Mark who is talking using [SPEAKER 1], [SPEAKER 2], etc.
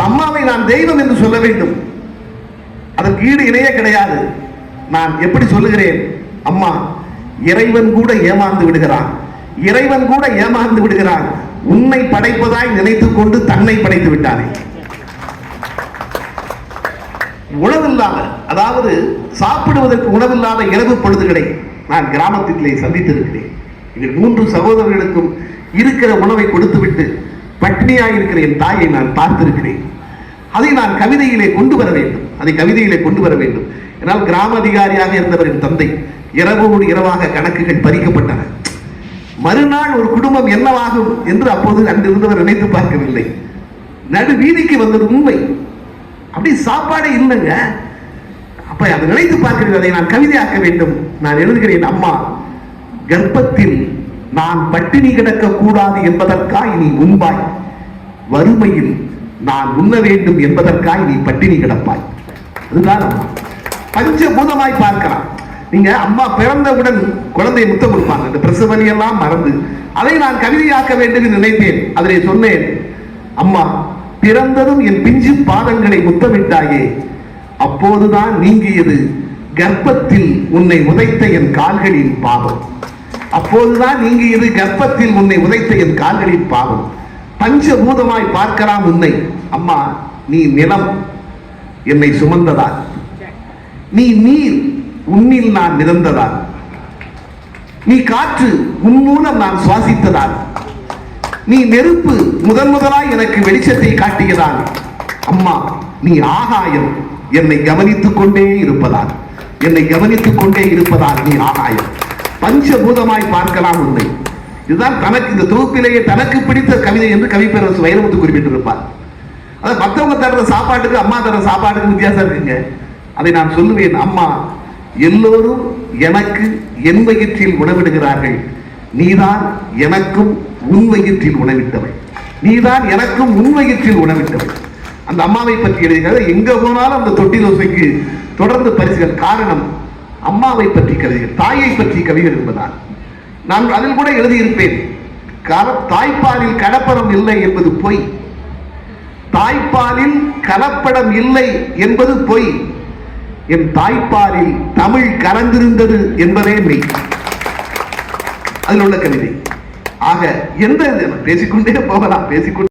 [SPEAKER 1] அம்மாவை நான் தெய்வம் என்று சொல்ல வேண்டும். அதற்கு ஈடு இணையே கிடையாது. நான் எப்படி சொல்லுகிறேன்? அம்மா இறைவன் கூட ஏமாந்து விடுகிறான். இறைவன் கூட ஏமாந்து விடுகிறான். உன்னை படைப்பதாய் நினைத்துக் கொண்டு தன்னை படைத்து விட்டானே. உணவில்லாத அதாவது சாப்பிடுவதற்கு உணவில்லாத இரவு பொழுதுகளை நான் கிராமத்திலே சந்தித்திருக்கிறேன். எங்கள் மூன்று சகோதரர்களுக்கும் இருக்கிற உணவை கொடுத்துவிட்டு பட்டினியாக இருக்கிற என் தாயை நான் பார்த்திருக்கிறேன். அதை நான் கவிதையிலே கொண்டு வர வேண்டும். அதை கவிதையிலே கொண்டு வர வேண்டும். என்னால் கிராம அதிகாரியாக இருந்தவரின் தந்தை. இரவோடு இரவாக கணக்குகள் பறிக்கப்பட்டன. மறுநாள் ஒரு குடும்பம் என்னவாகும் என்று அப்போது அங்கிருந்தவர் நினைத்து பார்க்கவில்லை. நடு வீதிக்கு வந்தது உண்மை. அப்படி சாப்பாடே இல்லைங்க. அப்ப அதை நினைத்து பார்க்கிறேன் அதை நான் கவிதையாக்க வேண்டும். நான் எழுதுகிறேன் அம்மா கர்ப்பத்தில் நான் பட்டினி கிடக்க கூடாது என்பதற்காக நீ உண்பாய் வறுமையில் நான் உண்ண வேண்டும் என்பதற்காய் நீ பட்டினி கிடப்பாய். அதுதான் பஞ்சபூதமாய் பார்க்கலாம். நீங்க அம்மா பிறந்தவுடன் குழந்தை முத்தம் கொடுப்பாங்க. இந்த பிரசவனி எல்லாம் மறந்து அதை நான் கவிதையாக்க வேண்டும் என்று நினைத்தேன். அதனை சொன்னேன் அம்மா பிறந்ததும் என் பிஞ்சு பாதங்களை முத்தமிட்டாயே. அப்போதுதான் நீங்கியது கர்ப்பத்தில் உன்னை உதைத்த என் கால்களின் பாவம். அப்போதுதான் நீங்கியது கர்ப்பத்தில் உன்னை உதைத்த என் கால்களின் பாவம். பஞ்சபூதமாய் பார்க்கலாம் உன்னை. அம்மா நீ நிலம் என்னை சுமந்ததால். நீ நீர் உன்னில் நான் மிதந்ததால். நீ காற்று உன் மூலம் நான் சுவாசித்ததால். நீ நெருப்பு முதன் முதலாய் எனக்கு வெளிச்சத்தை காட்டியதால். அம்மா நீ ஆகாயம் என்னை கவனித்துக் கொண்டே இருப்பதால். என்னை கவனித்துக் கொண்டே இருப்பதால் நீ ஆகாயம். பஞ்சபூதமாய் பார்க்கலாம் உன்னை. இதுதான் தனக்கு இந்த தொகுப்பிலேயே தனக்கு பிடித்த கவிதை என்று கவிப்பேரரசு வைரமுத்து குறிப்பிட்டிருப்பார். அதாவது மற்றவங்க தர்ற சாப்பாட்டுக்கு அம்மா தர்ற சாப்பாட்டுக்கு வித்தியாசம் இருக்குங்க. அதை நான் சொல்லுவேன் அம்மா எல்லோரும் எனக்கு என் வயிற்றில் உணவிடுகிறார்கள். நீதான் எனக்கும் உன் வயிற்றில் உணவிட்டவள். நீதான் எனக்கும் உன் வயிற்றில் உணவிட்டவள். அந்த அம்மாவை பற்றி எழுதுகிறது எங்க போனாலும் அந்த தொட்டி தோசைக்கு தொடர்ந்து பரிசுகள் காரணம் அம்மாவை பற்றி கவிதைகள் தாயை பற்றி கவிகள் என்பதால். நான் அதில் கூட எழுதியிருப்பேன். கல- தாய்ப்பாலில் கடப்படம் இல்லை என்பது பொய். தாய்ப்பாலில் கலப்படம் இல்லை என்பது பொய். என் தாய்ப்பாலில் தமிழ் கலந்திருந்தது என்பதே மெய். அதில் உள்ள கவிதை. ஆக எந்த பேசிக்கொண்டே போகலாம் பேசிக்கொண்டே